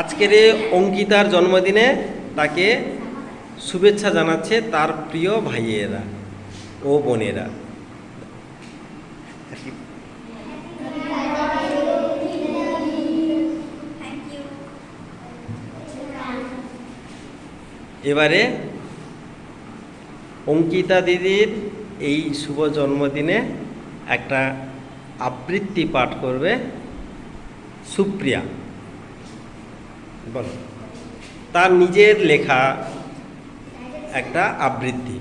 আজকের এই অঙ্কিতার জন্মদিনে তাকে শুভেচ্ছা জানাচ্ছে তার প্রিয় ভাইয়েরা ও বোনেরা। এবারে অঙ্কিতা দিদির এই শুভ জন্মদিনে একটা আবৃত্তি পাঠ করবে সুপ্রিয়া। তার নিজের লেখা একটা আবৃত্তি।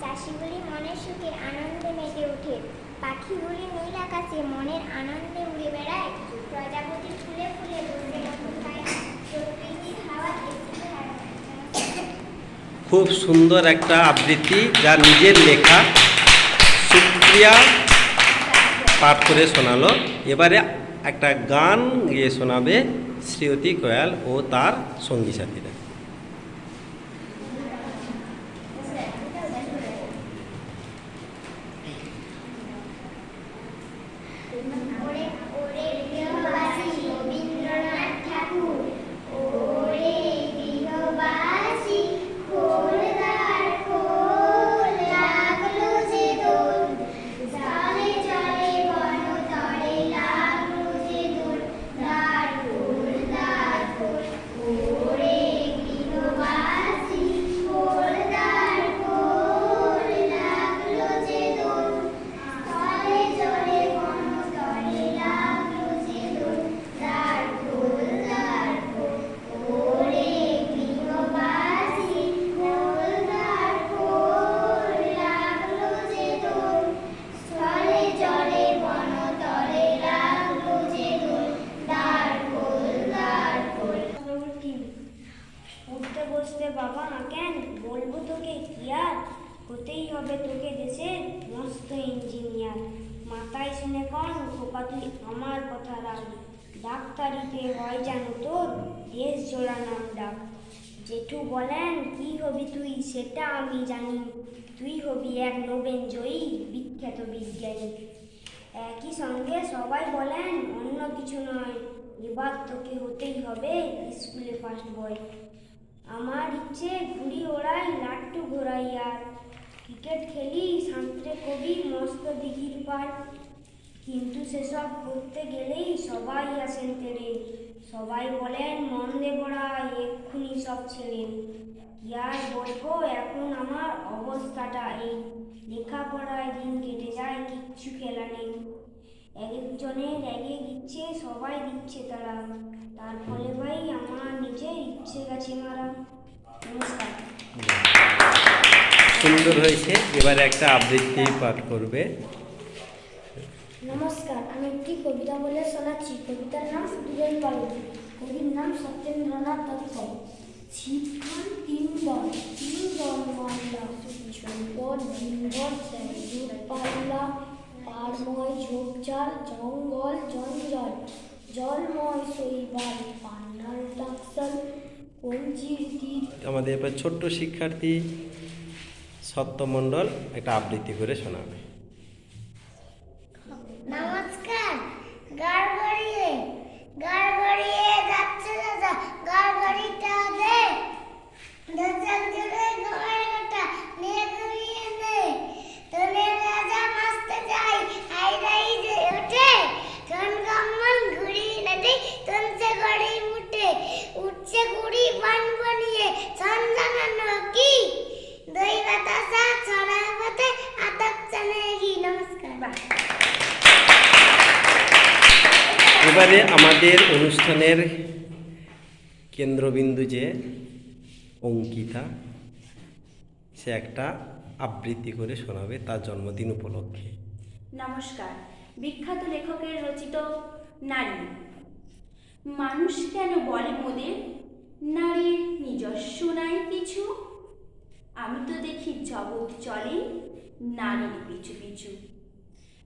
চাষিগুলি মনের সুখে আনন্দে ওঠে পাখিগুলি মনের আনন্দে উড়ে বেড়ায় প্রজাপতি ফুলে ফুলে বসে মতো খুব সুন্দর একটা আবৃত্তি যা নিজের লেখা সুপ্রিয়া পাঠ করে শোনালো। এবারে একটা গান গিয়ে শোনাবে শ্রীয়তী কয়াল ও তার সঙ্গী সাথীরা। হবে তোকে দেশের মস্ত ইঞ্জিনিয়ার? মাথায় শুনে কন খোকা তুই আমার কথা রাখ ডাক্তারিতে হয় জানো তোর দেশ জোড়া নাম ডাক। জেঠু বলেন, কি হবি তুই? সেটা আমি জানি। তুই হবি এক নোবেল জয়ী, বিখ্যাত বিজ্ঞানী। একই সঙ্গে সবাই বলেন, অন্য কিছু নয়, এবার তোকে হতেই হবে স্কুলে ফার্স্ট বয় আমার ইচ্ছে, ঘুড়ি ওড়াই লাট্টু ঘোরাই আর ক্রিকেট খেলি সাঁতরে কবি মস্ত দিঘির পার। কিন্তু সেসব করতে গেলেই সবাই আসেন তেরে সবাই বলেন, মন দে পড়ায় এক্ষুনি সব ছেলে। কি আর বলব, এখন আমার অবস্থাটা এই। লেখাপড়ায় দিন কেটে যায়, কিচ্ছু খেলা নেই। এক একজনের এক ইচ্ছে সবাই দিচ্ছে তারা। তার ফলে ভাই, আমার নিজের ইচ্ছে গেছে মারা। নমস্কার। সুন্দর হয়েছে। এবারে একটা আবৃত্তি পাঠ করবে। নমস্কার আমি একটি কবিতা বলে শোনাচ্ছি। কবিতার নাম সুদূরের পালক। কবির নাম সত্যেন্দ্রনাথ দত্ত। শিক্ষার তিন বার তিন বার মাল্লা সম্পদ দিনভর দুধ পাল্লা পাড়ময় ঝোপঝাড় জঙ্গল জঞ্জল। জলময় শৈবাল কঞ্চির তীর আমাদের এবার ছোট্ট শিক্ষার্থী সত্যমণ্ডল এটা আবৃত্তি করে শোনাবে। এবারে আমাদের অনুষ্ঠানের কেন্দ্রবিন্দু যে অঙ্কিতা, সে একটা আবৃত্তি করে শোনাবে তার জন্মদিন উপলক্ষে। নমস্কার। বিখ্যাত লেখকের রচিত নারী। মানুষ কেন বলে মোদের? নারীর নিজস্ব নাই কিছু। আমি তো দেখি জগৎ চলে নারীর পিছু পিছু।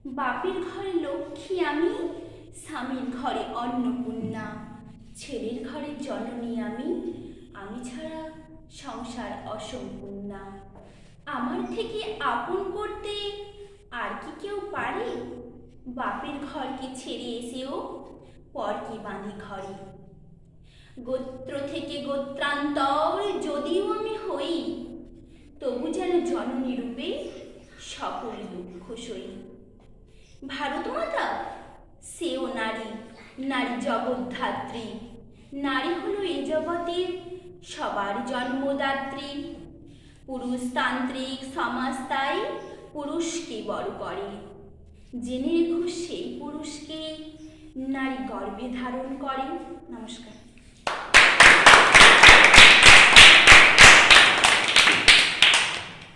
বাপের ঘরে লক্ষ্মী আমি স্বামীর ঘরে অন্নপূর্ণা ছেলের ঘরে জননী আমি আমি ছাড়া সংসার অসম্পূর্ণা আমার থেকে আপন করতে আর কি কেউ পারে? বাপের ঘরকে ছেড়ে এসেও পর কি বাঁধি ঘরে? গোত্র থেকে গোত্রান্তর যদিও আমি হই, তবু যেন জননী রূপে সকল দুঃখ সই। ভারত মাতা সেও নারী নারী জগদ্ধাত্রী। নারী হলো এ জগতের সবার জন্মদাত্রী। পুরুষতান্ত্রিক সমাজ তাই পুরুষকে বড় করে। জেনে রেখো সেই পুরুষকে নারী গর্ভে ধারণ করে। নমস্কার।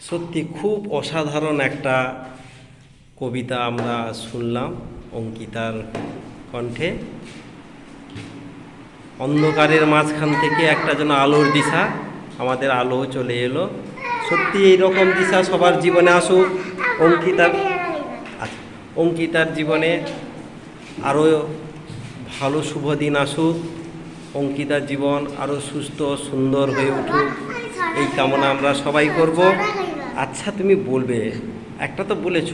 সত্যি খুব অসাধারণ একটা কবিতা আমরা শুনলাম। অঙ্কিতার কণ্ঠে। অন্ধকারের মাঝখান থেকে একটা যেন আলোর দিশা, আমাদের আলো চলে এলো। সত্যি এই রকম দিশা সবার জীবনে আসুক। অঙ্কিতার আচ্ছা অঙ্কিতার জীবনে আরও ভালো শুভ দিন আসুক। অঙ্কিতার জীবন আরও সুস্থ, সুন্দর হয়ে উঠুক। এই কামনা আমরা সবাই করব। আচ্ছা তুমি বলবে, একটা তো বলেছ।